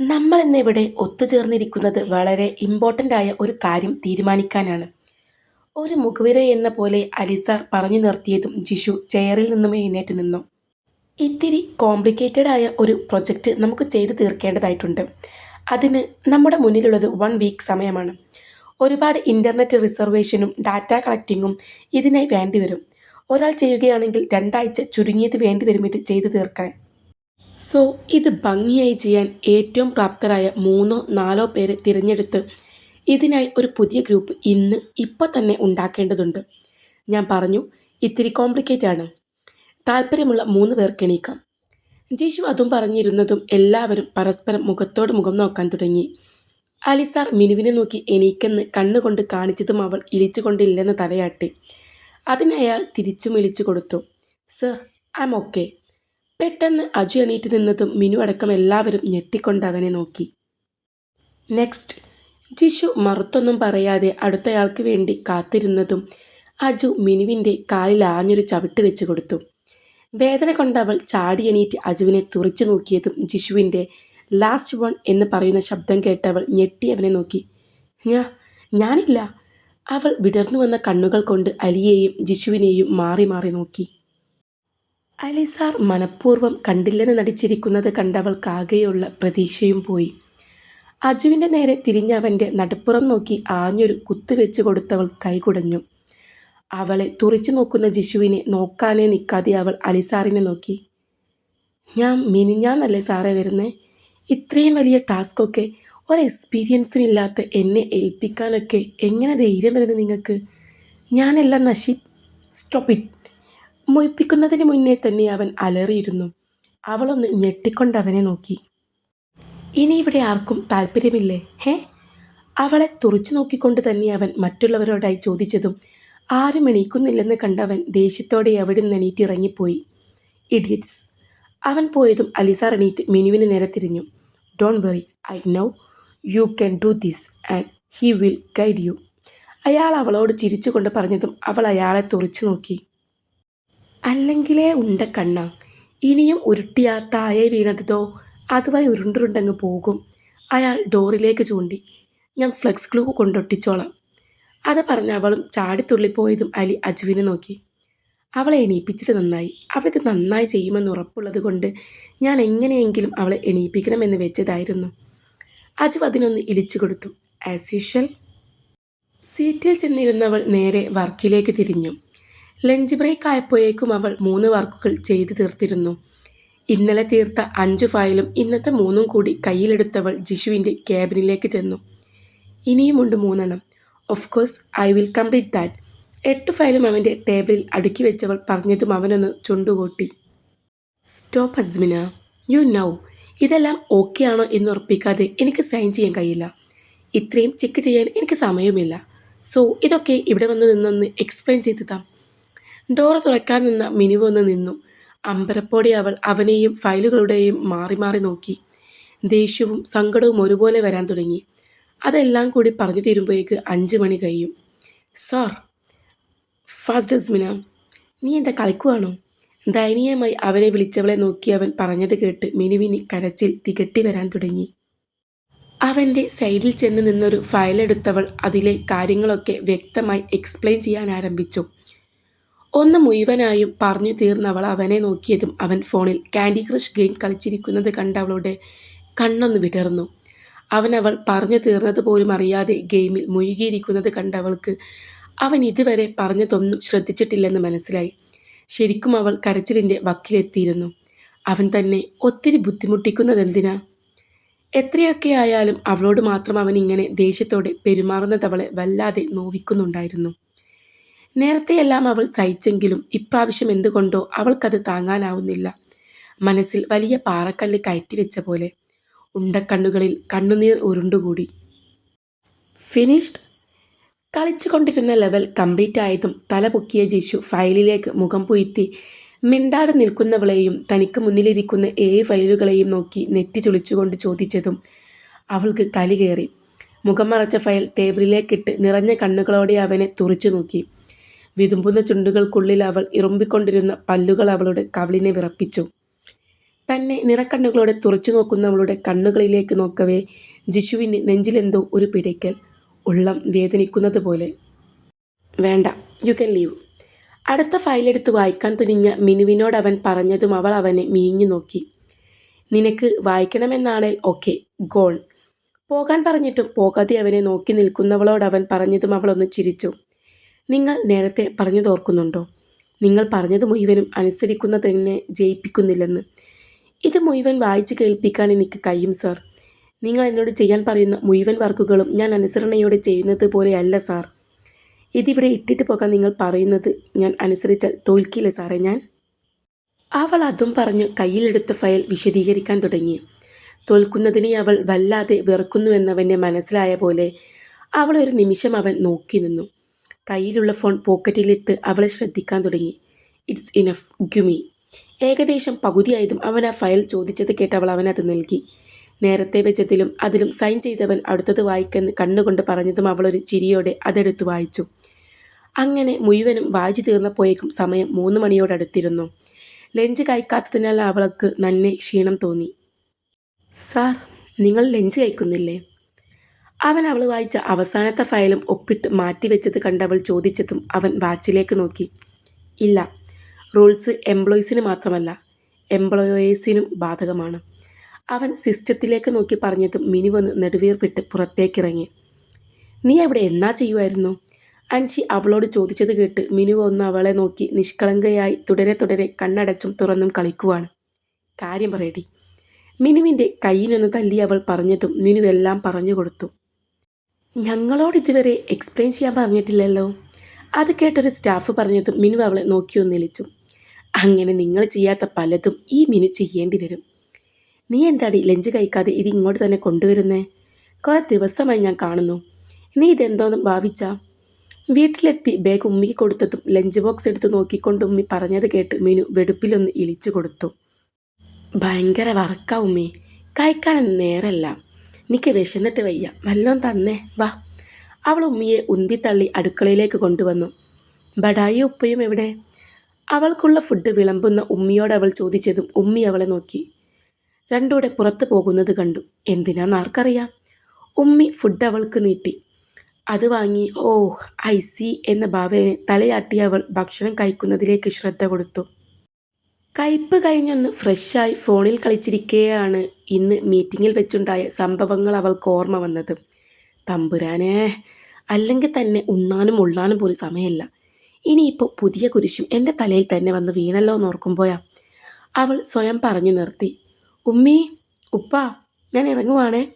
നമ്മൾ ഇന്നിവിടെ ഒത്തുചേർന്നിരിക്കുന്നത് വളരെ ഇമ്പോർട്ടന്റ് ആയ ഒരു കാര്യം തീരുമാനിക്കാനാണ്. ഒരു മുഖവിര എന്ന പോലെ അലിസാർ പറഞ്ഞു നിർത്തിയതും ജിഷു ചെയറിൽ നിന്നും എഴുന്നേറ്റ് നിന്നു. ഇത്തിരി കോംപ്ലിക്കേറ്റഡ് ആയ ഒരു പ്രൊജക്റ്റ് നമുക്ക് ചെയ്തു തീർക്കേണ്ടതായിട്ടുണ്ട്. അതിന് നമ്മുടെ മുന്നിലുള്ളത് വൺ വീക്ക് സമയമാണ്. ഒരുപാട് ഇന്റർനെറ്റ് റിസർവേഷനും ഡാറ്റ കളക്റ്റിങ്ങും ഇതിനായി വേണ്ടിവരും. ഒരാൾ ചെയ്യുകയാണെങ്കിൽ രണ്ടാഴ്ച ചുരുങ്ങിയത് വേണ്ടിവരും ഇത് ചെയ്തു തീർക്കാൻ. സോ ഇത് ഭംഗിയായി ചെയ്യാൻ ഏറ്റവും പ്രാപ്തരായ മൂന്നോ നാലോ പേരെ തിരഞ്ഞെടുത്ത് ഇതിനായി ഒരു പുതിയ ഗ്രൂപ്പ് ഇന്ന് ഇപ്പോൾ തന്നെ ഉണ്ടാക്കേണ്ടതുണ്ട്. ഞാൻ പറഞ്ഞു ഇത്തിരി കോംപ്ലിക്കേറ്റ് ആണ്. താല്പര്യമുള്ള മൂന്ന് പേർക്ക് എണീക്കാം. ജിഷു അതും പറഞ്ഞിരുന്നതും എല്ലാവരും പരസ്പരം മുഖത്തോട് മുഖം നോക്കാൻ തുടങ്ങി. അലിസാർ മിനുവിനെ നോക്കി എണീക്കെന്ന് കണ്ണുകൊണ്ട് കാണിച്ചതും അവൾ ഇളിച്ചുകൊണ്ടില്ലെന്ന് തലയാട്ടി. അതിനയാൾ തിരിച്ചും ഇളിച്ചു കൊടുത്തു. Sir I'm okay. പെട്ടെന്ന് അജു എണീറ്റ് നിന്നതും മിനു അടക്കം എല്ലാവരും ഞെട്ടിക്കൊണ്ട് അവനെ നോക്കി. നെക്സ്റ്റ് ജിഷു മറുത്തൊന്നും പറയാതെ അടുത്തയാൾക്ക് വേണ്ടി കാത്തിരുന്നതും അജു മിനുവിന്റെ കാലിൽ ആഞ്ഞൊരു ചവിട്ട് വെച്ച് കൊടുത്തു. വേദന കൊണ്ടവൾ ചാടി എണീറ്റ് അജുവിനെ തുറച്ചു നോക്കിയതും ജിഷുവിന്റെ ലാസ്റ്റ് വൺ എന്ന് പറയുന്ന ശബ്ദം കേട്ടവൾ ഞെട്ടി അവനെ നോക്കി. ഞാ ഞാനില്ല. അവൾ വിടർന്നു വന്ന കണ്ണുകൾ കൊണ്ട് അലിയെയും ജിഷുവിനെയും മാറി മാറി നോക്കി. അലിസാർ മനഃപൂർവം കണ്ടില്ലെന്ന് നടിച്ചിരിക്കുന്നത് കണ്ടവൾക്കാകെയുള്ള പ്രതീക്ഷയും പോയി. അജുവിന്റെ നേരെ തിരിഞ്ഞവന്റെ നടുപ്പുറം നോക്കി ആഞ്ഞൊരു കുത്തുവെച്ച് കൊടുത്തവൾ കൈകുടഞ്ഞു. അവളെ തുറിച്ചു നോക്കുന്ന ജിഷുവിനെ നോക്കാനേ നിൽക്കാതെ അവൾ അലിസാറിനെ നോക്കി. ഞാൻ മിനിഞ്ഞാന്നല്ലേ സാറേ വരുന്നേ? ഇത്രയും വലിയ ടാസ്കൊക്കെ ഒരു എക്സ്പീരിയൻസിനില്ലാത്ത എന്നെ ഏൽപ്പിക്കാനൊക്കെ എങ്ങനെ ധൈര്യം വരുന്നത് നിങ്ങൾക്ക്? ഞാനെല്ലാം നശി സ്റ്റോപ്പ് ഇറ്റ്. മൊയ്പ്പിക്കുന്നതിന് മുന്നേ തന്നെ അവൻ അലറിയിരുന്നു. അവളൊന്ന് ഞെട്ടിക്കൊണ്ട് അവനെ നോക്കി. ഇനി ഇവിടെ ആർക്കും താല്പര്യമില്ലേ? ഹേ? അവളെ തുറച്ചു നോക്കിക്കൊണ്ട് തന്നെ അവൻ മറ്റുള്ളവരോടായി ചോദിച്ചതും ആരും എണീക്കുന്നില്ലെന്ന് കണ്ടവൻ ദേഷ്യത്തോടെ അവിടെ നിന്ന് എണീറ്റ് ഇറങ്ങിപ്പോയി. ഇഡിയറ്റ്സ്. അവൻ പോയതും അലിസാർ എണീറ്റ് മിനുവിന് നേരെ തിരിഞ്ഞു. Don't worry I know you can do this and he will guide you അയാൾ അവളോട് ചിരിച്ചുകൊണ്ട് പറഞ്ഞതും അവൾ അയാളെ തുറച്ചു നോക്കി. അല്ലെങ്കിലേ ഉണ്ട കണ്ണ. ഇനിയും ഉരുട്ടിയാ താഴെ വീണതോ അതുമായി ഉരുണ്ടുരുണ്ടങ്ങ് പോകും. അയാൾ ഡോറിലേക്ക് ചൂണ്ടി. ഞാൻ ഫ്ലെക്സ് ഗ്ലൂ കൊണ്ടൊട്ടിച്ചോളാം. അത് പറഞ്ഞ അവളും ചാടിത്തുള്ളിപ്പോയതും അലി അജുവിനെ നോക്കി. അവളെ എണീപ്പിച്ചത് നന്നായി. അവൾക്ക് നന്നായി ചെയ്യുമെന്ന് ഉറപ്പുള്ളത് കൊണ്ട് ഞാൻ എങ്ങനെയെങ്കിലും അവളെ എണീപ്പിക്കണമെന്ന് വെച്ചതായിരുന്നു. അജു അതിനൊന്ന് ഇടിച്ചു കൊടുത്തു. ആസ് യൂഷ്വൽ സീറ്റിൽ ചെന്നിരുന്നവൾ നേരെ വർക്കിലേക്ക് തിരിഞ്ഞു. ലഞ്ച് ബ്രേക്ക് ആയപ്പോഴേക്കും അവൾ മൂന്ന് വർക്കുകൾ ചെയ്തു തീർത്തിരുന്നു. ഇന്നലെ തീർത്ത അഞ്ച് ഫയലും ഇന്നത്തെ മൂന്നും കൂടി കയ്യിലെടുത്തവൾ ജിഷുവിന്റെ ക്യാബിനിലേക്ക് ചെന്നു. ഇനിയുമുണ്ട് മൂന്നെണ്ണം. Of course I will complete that എട്ട് ഫയലും അവന്റെ ടേബിളിൽ അടുക്കി വെച്ചവൾ പറഞ്ഞതും അവനൊന്ന് ചുണ്ടുകൂട്ടി. സ്റ്റോപ്പ് അസ്മിന. യു നൗ ഇതെല്ലാം ഓക്കെ ആണോ എന്ന് ഉറപ്പിക്കാതെ എനിക്ക് സൈൻ ചെയ്യാൻ കഴിയില്ല. ഇത്രയും ചെക്ക് ചെയ്യാൻ എനിക്ക് സമയമില്ല സോ ഇതൊക്കെ ഇവിടെ വന്ന് നിന്നൊന്ന് എക്സ്പ്ലെയിൻ ചെയ്തതാ ഡോറ് തുറക്കാൻ നിന്ന മിനിവ് ഒന്ന് നിന്നു. അമ്പരപ്പോടെ അവൾ അവനെയും ഫയലുകളുടെയും മാറി മാറി നോക്കി. ദേഷ്യവും സങ്കടവും ഒരുപോലെ വരാൻ തുടങ്ങി. അതെല്ലാം കൂടി പറഞ്ഞു തീരുമ്പോഴേക്ക് അഞ്ച് മണി കഴിയും. സാർ ഫാസ്റ്റ് ജസ്മിന നീ എന്താ കളിക്കുവാണോ? ദയനീയമായി അവനെ വിളിച്ചവളെ നോക്കി അവൻ പറഞ്ഞത് കേട്ട് മിനുവിനി കരച്ചിൽ തികട്ടി വരാൻ തുടങ്ങി. അവന്റെ സൈഡിൽ ചെന്ന് നിന്നൊരു ഫയലെടുത്തവൾ അതിലെ കാര്യങ്ങളൊക്കെ വ്യക്തമായി എക്സ്പ്ലെയിൻ ചെയ്യാൻ ആരംഭിച്ചു. ഒന്ന് മുഴുവനായും പറഞ്ഞു തീർന്നവൾ അവനെ നോക്കിയതും അവൻ ഫോണിൽ കാൻഡി ക്രഷ് ഗെയിം കളിച്ചിരിക്കുന്നത് കണ്ടവളുടെ കണ്ണൊന്ന് വിടർന്നു. അവൻ അവൾ പറഞ്ഞു തീർന്നത് പോലും അറിയാതെ ഗെയിമിൽ മുഴുകിയിരിക്കുന്നത് കണ്ടവൾക്ക് അവൻ ഇതുവരെ പറഞ്ഞതൊന്നും ശ്രദ്ധിച്ചിട്ടില്ലെന്ന് മനസ്സിലായി. ശരിക്കും അവൾ കരച്ചിലിന്റെ വക്കിലെത്തിയിരുന്നു. അവൻ തന്നെ ഒത്തിരി ബുദ്ധിമുട്ടിക്കുന്നത് എന്തിനാ? എത്രയൊക്കെ ആയാലും അവളോട് മാത്രം അവൻ ഇങ്ങനെ ദേഷ്യത്തോടെ പെരുമാറുന്നത് അവളെ വല്ലാതെ നോവിക്കുന്നുണ്ടായിരുന്നു. നേരത്തെയെല്ലാം അവൾ സഹിച്ചെങ്കിലും ഇപ്രാവശ്യം എന്തുകൊണ്ടോ അവൾക്കത് താങ്ങാനാവുന്നില്ല. മനസ്സിൽ വലിയ പാറക്കല്ല് കയറ്റിവെച്ച പോലെ ഉണ്ടക്കണ്ണുകളിൽ കണ്ണുനീർ ഉരുണ്ടുകൂടി. ഫിനിഷ്ഡ്. കളിച്ചുകൊണ്ടിരുന്ന ലെവൽ കംപ്ലീറ്റ് ആയതും തല പൊക്കിയ ജിഷു ഫയലിലേക്ക് മുഖം പുയറ്റി മിണ്ടാതെ നിൽക്കുന്നവളെയും തനിക്ക് മുന്നിലിരിക്കുന്ന ഏഴ് ഫയലുകളെയും നോക്കി നെറ്റി ചുളിച്ചുകൊണ്ട് ചോദിച്ചതും അവൾക്ക് കലി കയറി. മുഖം മറച്ച ഫയൽ ടേബിളിലേക്കിട്ട് നിറഞ്ഞ കണ്ണുകളോടെ അവനെ തുറിച്ചു നോക്കി. വിതുമ്പുന്ന ചുണ്ടുകൾക്കുള്ളിൽ അവൾ ഇറുമ്പിക്കൊണ്ടിരുന്ന പല്ലുകൾ അവളുടെ കവിളിനെ വിറപ്പിച്ചു. തന്നെ നിറക്കണ്ണുകളോടെ തുറച്ചു നോക്കുന്നവളുടെ കണ്ണുകളിലേക്ക് നോക്കവേ ജിഷുവിന് നെഞ്ചിലെന്തോ ഒരു പിടയ്ക്കൽ ഉള്ളം വേദനിക്കുന്നത് പോലെ. വേണ്ട യു കൻ ലീവ് അടുത്ത ഫയലെടുത്ത് വായിക്കാൻ തുനിഞ്ഞ മിനുവിനോട് അവൻ പറഞ്ഞതും അവൾ അവനെ മീഞ്ഞു നോക്കി. നിനക്ക് വായിക്കണമെന്നാണേൽ ഓക്കെ ഗോൺ പോകാൻ പറഞ്ഞിട്ടും പോകാതെ അവനെ നോക്കി നിൽക്കുന്നവളോട് അവൻ പറഞ്ഞതും അവളൊന്ന് ചിരിച്ചു. നിങ്ങൾ നേരത്തെ പറഞ്ഞതോർക്കുന്നുണ്ടോ നിങ്ങൾ പറഞ്ഞത് മുഴുവനും അനുസരിക്കുന്നതെന്നെ ജയിപ്പിക്കുന്നില്ലെന്ന്. ഇത് മുഴുവൻ വായിച്ച് കേൾപ്പിക്കാൻ എനിക്ക് കഴിയും സാർ. നിങ്ങൾ എന്നോട് ചെയ്യാൻ പറയുന്ന മുഴുവൻ വർക്കുകളും ഞാൻ അനുസരണയോടെ ചെയ്യുന്നത് പോലെയല്ല സാർ. ഇതിവിടെ ഇട്ടിട്ട് പോകാൻ നിങ്ങൾ പറയുന്നത് ഞാൻ അനുസരിച്ചാൽ തോൽക്കില്ല സാറേ ഞാൻ? അവൾ അതും പറഞ്ഞു കയ്യിലെടുത്ത ഫയൽ വിശദീകരിക്കാൻ തുടങ്ങി. തോൽക്കുന്നതിനെ അവൾ വല്ലാതെ വെറുക്കുന്നുവെന്നവന്റെ മനസ്സിലായ പോലെ അവൾ ഒരു നിമിഷം അവൻ നോക്കി നിന്നു. കയ്യിലുള്ള ഫോൺ പോക്കറ്റിലിട്ട് അവളെ ശ്രദ്ധിക്കാൻ തുടങ്ങി. ഇറ്റ്സ് ഇനഫ് ഗുമി ഏകദേശം പകുതിയായതും അവൻ ആ ഫയൽ ചോദിച്ചത് കേട്ട് അവൾ അവനത് നൽകി. നേരത്തെ വെച്ചതിലും അതിലും സൈൻ ചെയ്തവൻ അടുത്തത് വായിക്കെന്ന് കണ്ണുകൊണ്ട് പറഞ്ഞതും അവളൊരു ചിരിയോടെ അതെടുത്ത് വായിച്ചു. അങ്ങനെ മുഴുവനും വായിച്ചു തീർന്നപ്പോയേക്കും സമയം മൂന്ന് മണിയോടടുത്തിരുന്നു. ലഞ്ച് കഴിക്കാത്തതിനാൽ അവൾക്ക് നന്നെ ക്ഷീണം തോന്നി. സാർ നിങ്ങൾ ലഞ്ച് കഴിക്കുന്നില്ലേ? അവൻ അവൾ വായിച്ച അവസാനത്തെ ഫയലും ഒപ്പിട്ട് മാറ്റിവെച്ചത് കണ്ടവൾ ചോദിച്ചതും അവൻ വാച്ചിലേക്ക് നോക്കി. ഇല്ല റൂൾസ് എംപ്ലോയീസിന് മാത്രമല്ല എംപ്ലോയേഴ്സിനും ബാധകമാണ്. അവൻ സിസ്റ്റത്തിലേക്ക് നോക്കി പറഞ്ഞതും മിനി വന്ന് നെടുവീർപ്പിട്ട് പുറത്തേക്കിറങ്ങി. നീ അവിടെ എന്നാ ചെയ്യുമായിരുന്നു അൻഷി അവളോട് ചോദിച്ചത് കേട്ട് മിനു ഒന്ന് അവളെ നോക്കി നിഷ്കളങ്കയായി തുടരെ തുടരെ കണ്ണടച്ചും തുറന്നും കളിക്കുവാണ്. കാര്യം പറയടി. മിനുവിന്റെ കയ്യിലൊന്ന് തല്ലി അവൾ പറഞ്ഞതും മിനു എല്ലാം പറഞ്ഞു കൊടുത്തു. ഞങ്ങളോട് ഇതുവരെ എക്സ്പ്ലെയിൻ ചെയ്യാൻ പറഞ്ഞിട്ടില്ലല്ലോ. അത് കേട്ടൊരു സ്റ്റാഫ് പറഞ്ഞതും മിനു അവളെ നോക്കിയൊന്നിളിച്ചു അങ്ങനെ നിങ്ങൾ ചെയ്യാത്ത പലതും ഈ മിനു ചെയ്യേണ്ടി വരും. നീ എന്താടി ലഞ്ച് കഴിക്കാതെ ഇത് ഇങ്ങോട്ട് തന്നെ കൊണ്ടുവരുന്നേ? കുറേ ദിവസമായി ഞാൻ കാണുന്നു. നീ ഇതെന്തോന്നും ഭാവിച്ചാ? വീട്ടിലെത്തി ബാഗ് ഉമ്മിക്ക് കൊടുത്തതും ലഞ്ച് ബോക്സ് എടുത്ത് നോക്കിക്കൊണ്ട് ഉമ്മി പറഞ്ഞത് കേട്ട് മിനു വെടുപ്പിലൊന്ന് ഇളിച്ചു കൊടുത്തു. ഭയങ്കര വർക്കാ ഉമ്മി. കഴിക്കാനൊന്നും നേരല്ല. നിക്ക് വിശന്നിട്ട് വയ്യ. വല്ലോം തന്നേ. വാ. അവൾ ഉമ്മിയെ ഉന്തിത്തള്ളി അടുക്കളയിലേക്ക് കൊണ്ടുവന്നു. ബടായി ഉപ്പയും എവിടെ? അവൾക്കുള്ള ഫുഡ് വിളമ്പുന്ന ഉമ്മിയോട് അവൾ ചോദിച്ചതും ഉമ്മി അവളെ നോക്കി. രണ്ടൂടെ പുറത്തു പോകുന്നത് കണ്ടു. എന്തിനാന്ന് ആർക്കറിയാം? ഉമ്മി ഫുഡ് അവൾക്ക് നീട്ടി. അത് വാങ്ങി ഓ ഐ സി എന്ന ഭാവേനെ തലയാട്ടി അവൾ ഭക്ഷണം കഴിക്കുന്നതിലേക്ക് ശ്രദ്ധ കൊടുത്തു. കയ്പ് കഴിഞ്ഞൊന്ന് ഫ്രഷായി ഫോണിൽ കളിച്ചിരിക്കുകയാണ് ഇന്ന് മീറ്റിങ്ങിൽ വെച്ചുണ്ടായ സംഭവങ്ങൾ അവൾക്ക് ഓർമ്മ വന്നത്. തമ്പുരാനേ അല്ലെങ്കിൽ തന്നെ ഉണ്ണാനും ഉള്ളാനും പോലും സമയമില്ല. ഇനിയിപ്പോൾ പുതിയ കുരിശും എന്റെ തലയിൽ തന്നെ വന്ന് വീണല്ലോ എന്ന് ഓർക്കുമ്പോയാ അവൾ സ്വയം പറഞ്ഞു നിർത്തി. ഉമ്മി ഉപ്പ ഞാൻ ഇറങ്ങുവാണേ.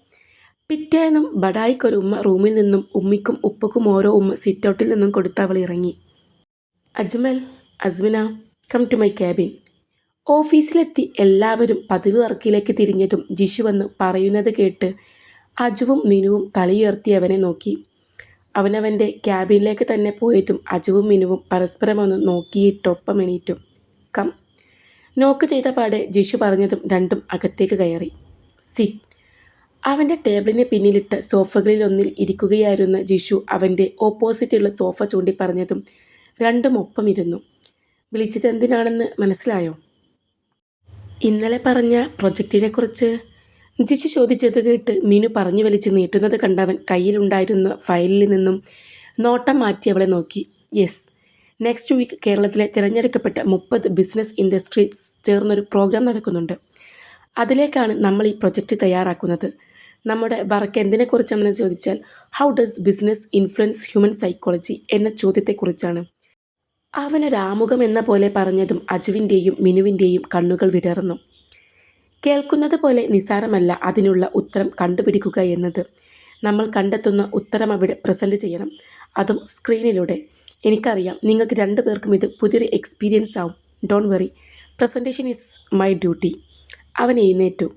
പിറ്റേന്നും ബഡായിക്കൊരു ഉമ്മ റൂമിൽ നിന്നും ഉമ്മിക്കും ഉപ്പക്കും ഓരോ ഉമ്മ സിറ്റൗട്ടിൽ നിന്നും കൊടുത്ത് അവൾ ഇറങ്ങി. Ajmal Asmina come to my cabin. ഓഫീസിലെത്തി എല്ലാവരും പതിവ് വർക്കിലേക്ക് തിരിഞ്ഞതും ജിഷു വന്ന് പറയുന്നത് കേട്ട് അജുവും മിനുവും തലയുയർത്തി അവനെ നോക്കി. അവനവന്റെ ക്യാബിനിലേക്ക് തന്നെ പോയിട്ടും അജുവും മിനുവും പരസ്പരം ഒന്ന് നോക്കിയിട്ടൊപ്പം എണീറ്റു. കം. നോക്ക് ചെയ്ത പാടെ ജിഷു പറഞ്ഞതും രണ്ടും അകത്തേക്ക് കയറി. സിറ്റ്. അവന്റെ ടേബിളിന് പിന്നിലിട്ട സോഫകളിലൊന്നിൽ ഇരിക്കുകയായിരുന്ന ജിഷു അവന്റെ ഓപ്പോസിറ്റുള്ള സോഫ ചൂണ്ടി പറഞ്ഞതും രണ്ടും ഒപ്പം ഇരുന്നു വിളിച്ചത് എന്തിനാണെന്ന് മനസ്സിലായോ? ഇന്നലെ പറഞ്ഞ പ്രൊജക്റ്റിനെക്കുറിച്ച് ജിഷു ചോദിച്ചത് കേട്ട് മീനു പറഞ്ഞു വലിച്ച് നീട്ടുന്നത് കണ്ടവൻ കയ്യിലുണ്ടായിരുന്ന ഫയലിൽ നിന്നും നോട്ടം മാറ്റി അവളെ നോക്കി. യെസ് നെക്സ്റ്റ് വീക്ക് കേരളത്തിലെ തിരഞ്ഞെടുക്കപ്പെട്ട മുപ്പത് ബിസിനസ് ഇൻഡസ്ട്രീസ് ചേർന്നൊരു പ്രോഗ്രാം നടക്കുന്നുണ്ട്. അതിലേക്കാണ് നമ്മൾ ഈ പ്രൊജക്റ്റ് തയ്യാറാക്കുന്നത്. നമ്മുടെ വർക്ക് എന്തിനെക്കുറിച്ചാണെന്ന് ചോദിച്ചാൽ how does business influence human psychology എന്ന ചോദ്യത്തെക്കുറിച്ചാണ്. അവനൊരാമുഖം എന്ന പോലെ പറഞ്ഞതും അജുവിന്റെയും മിനുവിന്റെയും കണ്ണുകൾ വിടർന്നു. കേൾക്കുന്നത് പോലെ നിസാരമല്ല അതിനുള്ള ഉത്തരം കണ്ടുപിടിക്കുക എന്നത്. നമ്മൾ കണ്ടെത്തുന്ന ഉത്തരം അവിടെ പ്രസന്റ് ചെയ്യണം. അതും സ്ക്രീനിലൂടെ. എനിക്കറിയാം നിങ്ങൾക്ക് രണ്ടു പേർക്കും ഇത് പുതിയൊരു എക്സ്പീരിയൻസ് ആവും. Don't worry. Presentation is my duty. അവൻ എഴുന്നേറ്റു.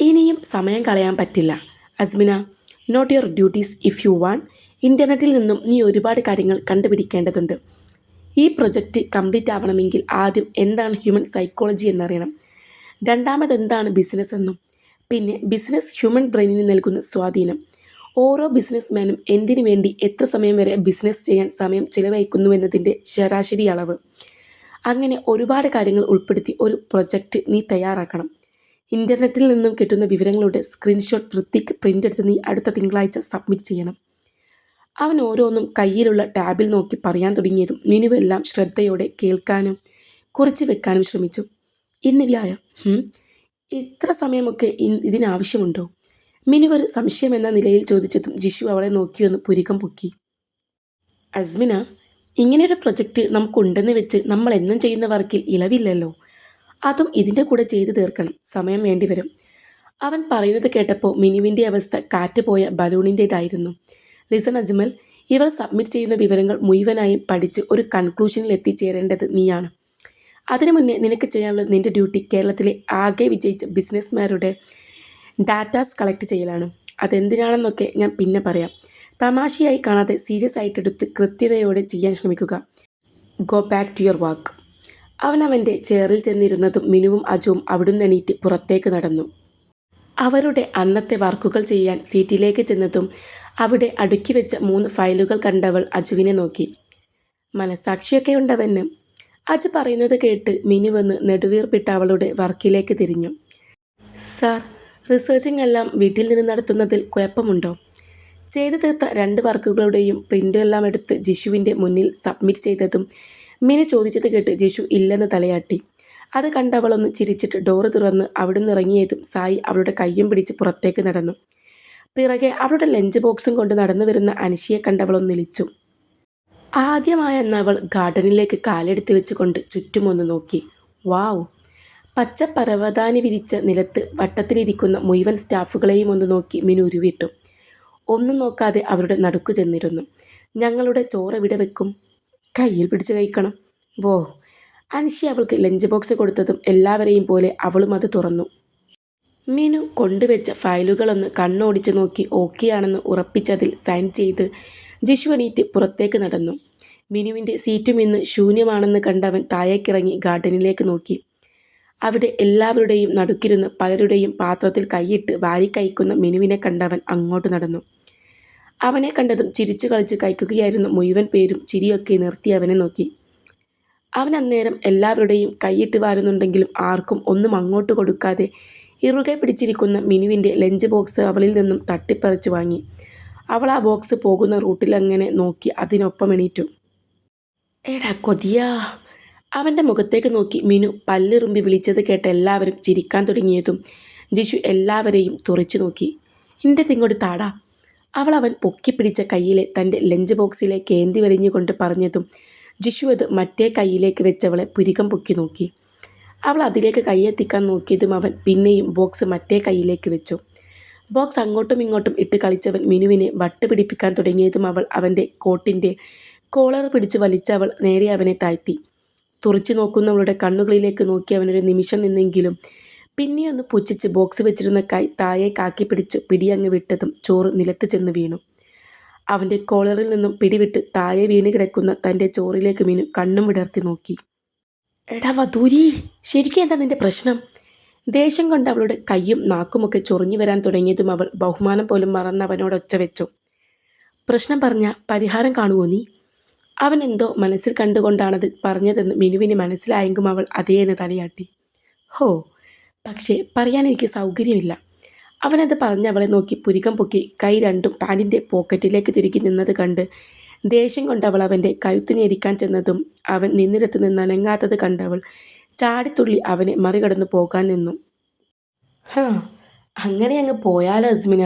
ഇനിയും സമയം കളയാൻ പറ്റില്ല. Asmina note your duties if you want. ഇന്റർനെറ്റിൽ നിന്നും നീ ഒരുപാട് കാര്യങ്ങൾ കണ്ടുപിടിക്കേണ്ടതുണ്ട്. ഈ പ്രൊജക്റ്റ് കംപ്ലീറ്റ് ആവണമെങ്കിൽ ആദ്യം എന്താണ് ഹ്യൂമൻ സൈക്കോളജി എന്നറിയണം. രണ്ടാമത് എന്താണ് ബിസിനസ് എന്നും. പിന്നെ ബിസിനസ് ഹ്യൂമൻ ബ്രെയിനിന് നൽകുന്ന സ്വാധീനം. ഓരോ ബിസിനസ്മാനും എന്തിനു വേണ്ടി എത്ര സമയം വരെ ബിസിനസ് ചെയ്യാൻ സമയം ചിലവഴിക്കുന്നുവെന്നതിന്റെ ശരാശരി അളവ്. അങ്ങനെ ഒരുപാട് കാര്യങ്ങൾ ഉൾപ്പെടുത്തി ഒരു പ്രൊജക്റ്റ് നീ തയ്യാറാക്കണം. ഇന്റർനെറ്റിൽ നിന്നും കിട്ടുന്ന വിവരങ്ങളുടെ സ്ക്രീൻഷോട്ട് വൃത്തിക്ക് പ്രിന്റ് എടുത്ത് നീ അടുത്ത തിങ്കളാഴ്ച സബ്മിറ്റ് ചെയ്യണം. അവൻ ഓരോന്നും കയ്യിലുള്ള ടാബിൽ നോക്കി പറയാൻ തുടങ്ങിയതും മിനുവെല്ലാം ശ്രദ്ധയോടെ കേൾക്കാനും കുറിച്ച് വെക്കാനും ശ്രമിച്ചു. ഇന്ന് വ്യായം ഇത്ര സമയമൊക്കെ ഇതിനാവശ്യമുണ്ടോ? മിനുവൊരു സംശയം എന്ന നിലയിൽ ചോദിച്ചതും ജിഷു അവളെ നോക്കിയൊന്ന് പുരികം പൊക്കി. അസ്മിന ഇങ്ങനെയൊരു പ്രൊജക്റ്റ് നമുക്കുണ്ടെന്ന് വെച്ച് നമ്മൾ എന്നും ചെയ്യുന്ന വർക്കിൽ ഇളവില്ലല്ലോ. അതും ഇതിന്റെ കൂടെ ചെയ്തു തീർക്കണം. സമയം വേണ്ടിവരും അവൻ പറയുന്നത് കേട്ടപ്പോൾ മിനുവിന്റെ അവസ്ഥ കാറ്റ് പോയ ബലൂണിന്റേതായിരുന്നു ലിസൺ അജ്മൽ ഇവൾ സബ്മിറ്റ് ചെയ്യുന്ന വിവരങ്ങൾ മുഴുവനായും പഠിച്ച് ഒരു കൺക്ലൂഷനിൽ എത്തിച്ചേരേണ്ടത് നീയാണ്. അതിനു മുന്നേ നിനക്ക് ചെയ്യാനുള്ള നിന്റെ ഡ്യൂട്ടി കേരളത്തിലെ ആകെ വിജയിച്ച ബിസിനസ്മാരുടെ ഡാറ്റാസ് കളക്ട് ചെയ്യലാണ്. അതെന്തിനാണെന്നൊക്കെ ഞാൻ പിന്നെ പറയാം. തമാശയായി കാണാതെ സീരിയസ് ആയിട്ടെടുത്ത് കൃത്യതയോടെ ചെയ്യാൻ ശ്രമിക്കുക. Go back to your work അവൻ അവന്റെ ചെയറിൽ ചെന്നിരുന്നതും മിനുവും അജുവും അവിടുന്ന് എണീറ്റ് പുറത്തേക്ക് നടന്നു. അവരുടെ അന്നത്തെ വർക്കുകൾ ചെയ്യാൻ സീറ്റിലേക്ക് ചെന്നതും അവിടെ അടുക്കി വെച്ച മൂന്ന് ഫയലുകൾ കണ്ടവൾ അജുവിനെ നോക്കി. മനസാക്ഷിയൊക്കെ ഉണ്ടവെന്ന് അജു പറയുന്നത് കേട്ട് മിനി വന്ന് നെടുവീർപ്പിട്ട് അവളുടെ വർക്കിലേക്ക് തിരിഞ്ഞു. സാർ റിസർച്ചിങ് എല്ലാം വീട്ടിൽ നിന്ന് നടത്തുന്നതിൽ കുഴപ്പമുണ്ടോ? ചെയ്തു തീർത്ത രണ്ട് വർക്കുകളുടെയും പ്രിന്റ് എല്ലാം എടുത്ത് ജിഷുവിന്റെ മുന്നിൽ സബ്മിറ്റ് ചെയ്തതും മിനി ചോദിച്ചത് കേട്ട് ജിഷു ഇല്ലെന്ന് തലയാട്ടി. അത് കണ്ടവളൊന്ന് ചിരിച്ചിട്ട് ഡോറ് തുറന്ന് അവിടുന്ന് ഇറങ്ങിയതും സായി അവളുടെ കയ്യും പിടിച്ച് പുറത്തേക്ക് നടന്നു. പിറകെ അവളുടെ ലഞ്ച് ബോക്സും കൊണ്ട് നടന്നു വരുന്ന അനിശയെ കണ്ടവളൊന്ന് നിലിച്ചു. ആദ്യമായെന്ന് അവൾ ഗാർഡനിലേക്ക് കാലെടുത്ത് വെച്ചുകൊണ്ട് ചുറ്റുമൊന്ന് നോക്കി. വാവ് പച്ച പരവതാനി വിരിച്ച നിലത്ത് വട്ടത്തിലിരിക്കുന്ന മുഴുവൻ സ്റ്റാഫുകളെയും ഒന്ന് നോക്കി മിനു ഉരുവിട്ടു. ഒന്നും നോക്കാതെ അവരുടെ നടുക്കു ചെന്നിരുന്നു. ഞങ്ങളുടെ ചോറ് എവിടെ വെക്കും? കയ്യിൽ പിടിച്ച് കഴിക്കണം. വോ! അനിഷി അവൾക്ക് ലഞ്ച് ബോക്സ് കൊടുത്തതും എല്ലാവരെയും പോലെ അവളും അത് തുറന്നു. മീനു കൊണ്ടുവച്ച ഫയലുകളൊന്ന് കണ്ണോടിച്ച് നോക്കി ഓക്കെയാണെന്ന് ഉറപ്പിച്ചതിൽ സൈൻ ചെയ്ത് ജിഷു എണീറ്റ് പുറത്തേക്ക് നടന്നു. മിനുവിന്റെ സീറ്റും ഇന്ന് ശൂന്യമാണെന്ന് കണ്ടവൻ താഴേക്കിറങ്ങി ഗാർഡനിലേക്ക് നോക്കി. അവിടെ എല്ലാവരുടെയും നടുക്കിരുന്ന് പലരുടെയും പാത്രത്തിൽ കൈയിട്ട് വാരി കഴിക്കുന്ന മിനുവിനെ കണ്ടവൻ അങ്ങോട്ട് നടന്നു. അവനെ കണ്ടതും ചിരിച്ചു കളിച്ച് കഴിക്കുകയായിരുന്ന മുഴുവൻ പേരും ചിരിയൊക്കെ നിർത്തി അവനെ നോക്കി. അവൻ അന്നേരം എല്ലാവരുടെയും കൈയിട്ട് വാരുന്നുണ്ടെങ്കിലും ആർക്കും ഒന്നും അങ്ങോട്ട് കൊടുക്കാതെ ഇറുകെ പിടിച്ചിരിക്കുന്ന മിനുവിന്റെ ലഞ്ച് ബോക്സ് അവളിൽ നിന്നും തട്ടിപ്പറിച്ചു വാങ്ങി. അവൾ ആ ബോക്സ് പോകുന്ന റൂട്ടിൽ അങ്ങനെ നോക്കി അതിനൊപ്പം എണീറ്റു. എടാ കൊതിയാ. അവന്റെ മുഖത്തേക്ക് നോക്കി മിനു പല്ലിറുമ്പി വിളിച്ചത് കേട്ട് എല്ലാവരും ചിരിക്കാൻ തുടങ്ങിയതും ജിഷു എല്ലാവരെയും തുറച്ചു നോക്കി. എന്റെ തിങ്ങോട്ട് താടാ. അവൾ അവൻ പൊക്കിപ്പിടിച്ച കയ്യിലെ തന്റെ ലഞ്ച് ബോക്സിലെ കേന്തി വലിഞ്ഞുകൊണ്ട് പറഞ്ഞതും ജിഷു അത് മറ്റേ കൈയിലേക്ക് വെച്ചവളെ പുരികം പൊക്കി നോക്കി. അവൾ അതിലേക്ക് കൈയെത്തിക്കാൻ നോക്കിയതും അവൻ പിന്നെയും ബോക്സ് മറ്റേ കൈയിലേക്ക് വെച്ചു. ബോക്സ് അങ്ങോട്ടും ഇങ്ങോട്ടും ഇട്ട് കളിച്ചവൻ മിനുവിനെ വട്ട് പിടിപ്പിക്കാൻ തുടങ്ങിയതും അവൾ അവന്റെ കോട്ടിന്റെ കോളർ പിടിച്ച് വലിച്ച അവൾ നേരെ അവനെ താഴ്ത്തി. തുറച്ചു നോക്കുന്നവളുടെ കണ്ണുകളിലേക്ക് നോക്കി അവനൊരു നിമിഷം നിന്നെങ്കിലും പിന്നെ ഒന്ന് പുച്ഛിച്ച് ബോക്സ് വെച്ചിരുന്ന കൈ താഴെ കാക്കി പിടിച്ച് പിടിയങ്ങ് വിട്ടതും ചോറ് നിലത്ത് ചെന്ന് വീണു. അവന്റെ കോളറിൽ നിന്നും പിടിവിട്ട് താഴെ വീണ് കിടക്കുന്ന തന്റെ ചോറിലേക്ക് മീനു കണ്ണും വിടർത്തി നോക്കി. എടാ വധൂരി ശരിക്കും എന്താ നിന്റെ പ്രശ്നം? ദേഷ്യം കൊണ്ട് അവളുടെ കൈയും നാക്കുമൊക്കെ ചൊറിഞ്ഞു വരാൻ തുടങ്ങിയതും അവൾ ബഹുമാനം പോലും മറന്ന് ഒച്ച വെച്ചു. പ്രശ്നം പറഞ്ഞ പരിഹാരം കാണുമോ നീ? അവൻ എന്തോ മനസ്സിൽ കണ്ടുകൊണ്ടാണത് പറഞ്ഞതെന്ന് മിനുവിന് മനസ്സിലായെങ്കിലും അവൾ അതേന്ന് തലയാട്ടി. ഹോ പക്ഷേ പറയാൻ എനിക്ക് സൗകര്യമില്ല. അവനത് പറഞ്ഞ് അവളെ നോക്കി പുരികം പൊക്കി കൈ രണ്ടും പാനിന്റെ പോക്കറ്റിലേക്ക് തിരുകി നിന്നത് കണ്ട് ദേഷ്യം കൊണ്ട് അവൾ അവന്റെ കഴുത്തിനെരിക്കാൻ ചെന്നതും അവൻ നിന്നിടത്ത് നിന്ന് അനങ്ങാത്തത് കണ്ടവൾ ചാടിത്തുള്ളി അവനെ മറികടന്ന് പോകാൻ നിന്നു. ഹാ അങ്ങനെ അങ്ങ് പോയാലോ അസ്മിന?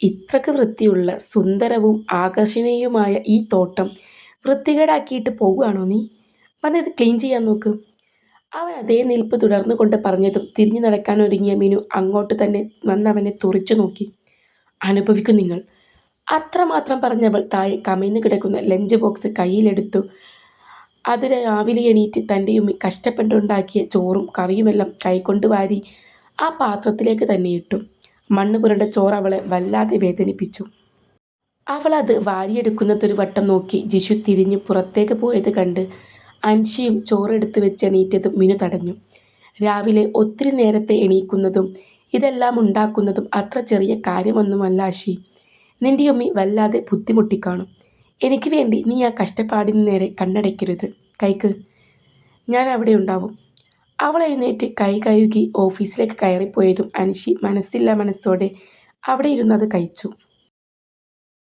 ഇത്രക്ക് വൃത്തിയുള്ള സുന്ദരവും ആകർഷണീയവുമായ ഈ തോട്ടം വൃത്തികേടാക്കിയിട്ട് പോകുകയാണോ നീ? വന്നത് ക്ലീൻ ചെയ്യാൻ നോക്ക്. അവൻ അതേ നിൽപ്പ് തുടർന്നു കൊണ്ട് പറഞ്ഞതും തിരിഞ്ഞു നടക്കാൻ ഒരുങ്ങിയ മീനു അങ്ങോട്ട് തന്നെ വന്നവനെ തുറിച്ചു നോക്കി. അനുഭവിക്കും നിങ്ങൾ. അത്രമാത്രം പറഞ്ഞവൾ താഴെ കമിഴ്ന്നു കിടക്കുന്ന ലഞ്ച് ബോക്സ് കയ്യിലെടുത്തു. അത് രാവിലെ എണീറ്റ് തന്റെ ഉമ്മി കഷ്ടപ്പെട്ടുണ്ടാക്കിയ ചോറും കറിയുമെല്ലാം കൈകൊണ്ട് വാരി ആ പാത്രത്തിലേക്ക് തന്നെ ഇട്ടു. മണ്ണ് പുരണ്ട ചോറ് അവളെ വല്ലാതെ വേദനിപ്പിച്ചു. അവളത് വാരിയെടുക്കുന്നതൊരു വട്ടം നോക്കി ജിഷു തിരിഞ്ഞ് പുറത്തേക്ക് പോയത് കണ്ട് അൻഷിയും ചോറെടുത്ത് വെച്ച് എണീറ്റതും മിനു തടഞ്ഞു. രാവിലെ ഒത്തിരി നേരത്തെ എണീക്കുന്നതും ഇതെല്ലാം ഉണ്ടാക്കുന്നതും അത്ര ചെറിയ കാര്യമൊന്നുമല്ല അഷി നിന്റെ ഉമ്മി വല്ലാതെ ബുദ്ധിമുട്ടിക്കാണും. എനിക്ക് വേണ്ടി നീ ആ കഷ്ടപ്പാടിന് നേരെ കണ്ണടയ്ക്കരുത്. കൈക്ക്. ഞാൻ അവിടെ ഉണ്ടാവും. അവൾ എഴുന്നേറ്റ് കൈ കഴുകി ഓഫീസിലേക്ക് കയറിപ്പോയതും അനിഷി മനസ്സില്ല മനസ്സോടെ അവിടെ ഇരുന്നത് കഴിച്ചു.